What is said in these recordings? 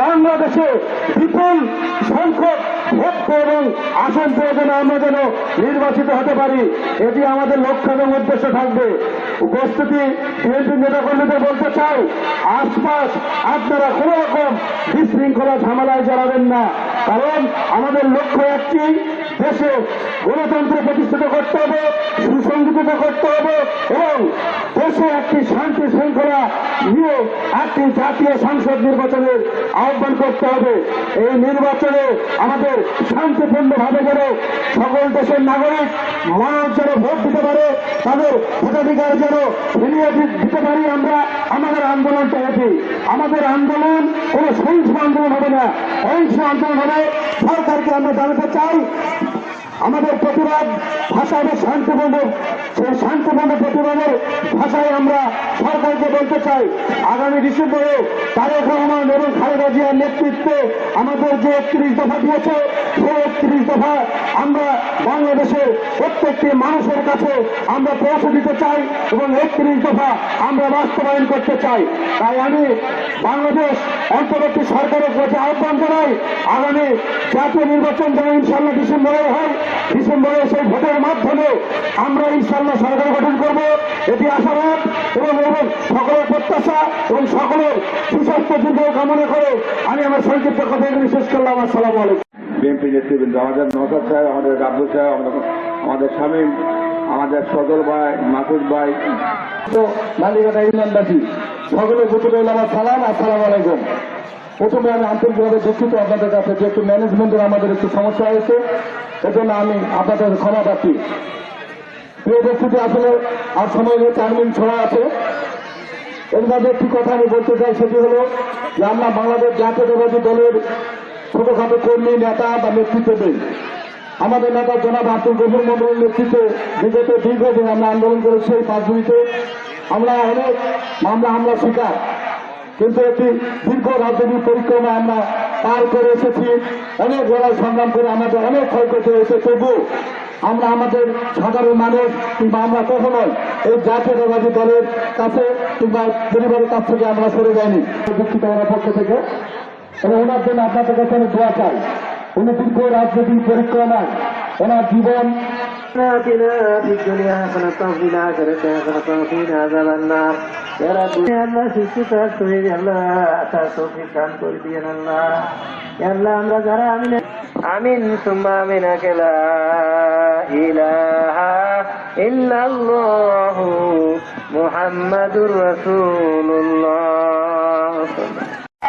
বাংলাদেশে বিপুল সংখ্যক ভোট এবং আসন প্রয়োজনে আমরা যেন নির্বাচিত হতে পারি, এটি আমাদের লক্ষ্য এবং উদ্দেশ্য থাকবে। উপস্থিতি বিএনপি নেতাকর্মীদের বলতে চাই, আশপাশ আপনারা কোনো রকম বিশৃঙ্খলা, ঝামেলায় জড়াবেন না। কারণ আমাদের লক্ষ্য একটি, দেশে গণতন্ত্র প্রতিষ্ঠিত করতে হবে, সুসংগঠিত করতে হবে এবং দেশে একটি শান্তি শৃঙ্খলা নিয়ে একটি জাতীয় সংসদ নির্বাচনের আহ্বান করতে হবে। এই নির্বাচনে আমাদের শান্তিপূর্ণভাবে যেন সকল দেশের নাগরিক মানুষ যেন ভোট দিতে পারে, তাদের ভোটাধিকার যেন ফিরিয়ে দিতে পারি আমরা, আমাদের আন্দোলনটা এটি আমাদের আন্দোলন কোন সহিংস আন্দোলন হবে না। অহিংস আন্দোলন হবে সরকারকে আমরা জানাতে চাই আমাদের প্রতিবাদ ভাষা হবে শান্তিপূর্ণ সেই শান্তিপূর্ণ প্রতিবাদের ভাষায় আমরা সরকারকে বলতে চাই। আগামী ডিসেম্বরে তারেক রহমান এবং খালেদা জিয়ার নেতৃত্বে আমাদের যে একত্রিশ দফা দিয়েছে, সেই একত্রিশ দফা আমরা বাংলাদেশের প্রত্যেকটি মানুষের কাছে আমরা পৌঁছে দিতে চাই এবং একত্রিশ দফা আমরা বাস্তবায়ন করতে চাই। তাই আমি বাংলাদেশ অন্তর্বর্তী সরকারের কাছে আহ্বান জানাই, আগামী জাতীয় নির্বাচন যেন ইনশাল্লাহ ডিসেম্বরে হয়। ডিসেম্বরে সেই ভোটের মাধ্যমে আমরা ইনশাল্লাহ সরকার গঠন করব। এটি আশাবাদ এবং সকলের প্রত্যাশা এবং সকলের সুস্বাস্থ্য দীর্ঘ কামনা করে আমি আমার সংক্ষিপ্ত কথা এখানে শেষ করলাম। আসসালামু আলাইকুম। বিএনপি নেতৃবৃন্দ আমাদের নজর সাহেব আমাদের রাব্বু সাহেব আমাদের শামীম আমাদের সদর ভাই মাসুদ ভাই। তো মালিকাটা ইউনিয়নবাসী সকলের প্রতি রইল আমার সালাম আসসালাম আলাইকুম। প্রথমে আমি আন্তরিকভাবে দুঃখিত আপনাদের কাছে যে একটু ম্যানেজমেন্টের আমাদের একটু সমস্যা হয়েছে এজন্য আমি আপনাদের ক্ষমা পাচ্ছি প্রিয় উপস্থিতি আসলে আর সময় নিয়ে চার মিনিট সময় আছে। এর মধ্যে একটি কথা আমি বলতে চাই, সেটি হলো যে আমরা বাংলাদেশ জাতীয়তাবাদী দলের ছোটখাটো কর্মী, নেতা বা নেতৃত্ব দেই আমাদের নেতা জনাব আব্দুল গফুর মন্ডলের নেতৃত্বে বিগত দীর্ঘদিন আমরা আন্দোলন করেছি এই পাঁচজনীতে আমরা অনেক মামলা হামলা শিকার। কিন্তু একটি দীর্ঘ রাজনৈতিক পরিক্রমা আমরা পার করে এসেছি। অনেক লড়াই, সংগ্রাম করে আমাদের অনেক ক্ষয়ক্ষতি হয়েছে। তবু আমরা আমাদের সাধারণ মানুষ কিংবা আমরা কখনোই এই জাতীয়তাবাদী দলের কাছে কিংবা পরিবারের কাছ থেকে আমরা সরে যাইনি। দুঃখিত ওনার পক্ষ থেকে। এবং ওনার জন্য আপনাদের কাছে আমি দোয়া চাই। উনি দীর্ঘ রাজনৈতিক পরিক্রমায় ওনার জীবন آتنا في الدنيا حسنة وفي الآخرة حسنة وقنا عذاب النار يا رب يا الله সুস্থতা শরীর আল্লাহ আশা তৌফিক দান করে দিয়েন আল্লাহ ইয়া আল্লাহ আমরা যারা আমিন আমিন সুম্মা আমিন লা ইলাহা ইল্লাল্লাহ মুহাম্মাদুর রাসূলুল্লাহ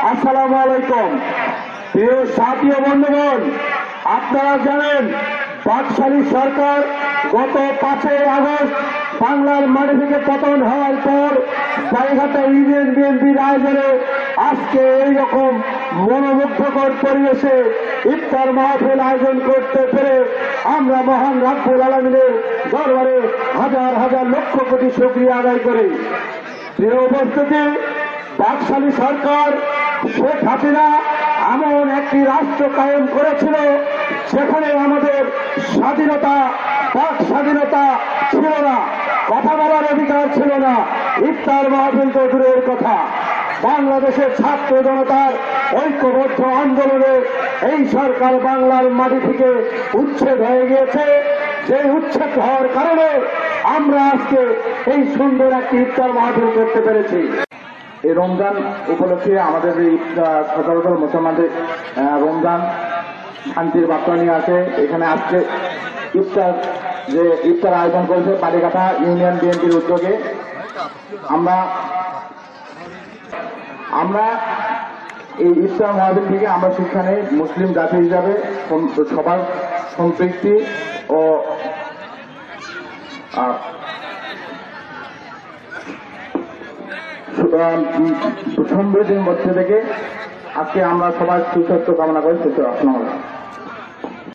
আসসালামু আলাইকুম প্রিয় সাথী ও বন্ধুগণ আপনারা জানেন বাকশালী সরকার গত পাঁচই আগস্ট বাংলার মাটি থেকে পতন হওয়ার পর জায়গাটা ইউনিয়ন বিএনপির আয়োজনে আজকে এইরকম মনোমুগ্ধকর পরিবেশে ইফতার মাহফিল আয়োজন করতে পেরে আমরা মহান রাব্বুল আলমিনের দরবারে হাজার হাজার লক্ষ কোটি শুক্রিয়া আদায় করি। প্রিয় উপস্থিতি বাকশালী সরকার শেখ হাসিনা এমন একটি রাষ্ট্র কায়েম করেছিল যেখানে আমাদের স্বাধীনতা বাক স্বাধীনতা ছিল না, কথা বলার অধিকার ছিল না, ইফতার মাহফিল তো দূরের কথা। বাংলাদেশের ছাত্র জনতার ঐক্যবদ্ধ আন্দোলনে এই সরকার বাংলার মাটি থেকে উচ্ছেদ হয়ে গিয়েছে। সেই উচ্ছেদ হওয়ার কারণে আমরা আজকে এই সুন্দর একটি ইফতার মাহফিল করতে পেরেছি। এই রমজান উপলক্ষে আমাদের সচরাচর মুসলমানদের রমজান শান্তির বার্তা নিয়ে আসে। এখানে আজকে ইফতার, যে ইফতার আয়োজন করেছে পাটিকাটা ইউনিয়ন বিএনপির উদ্যোগে। আমরা আমরা এই ইফতার মহাদিন থেকে আমরা নেই মুসলিম জাতি হিসাবে সবার সম্পৃক্তি ও সমৃদ্ধির মধ্যে থেকে আজকে আমরা সবাই সুস্বাস্থ্য কামনা করি। সুস্থ আসসালামু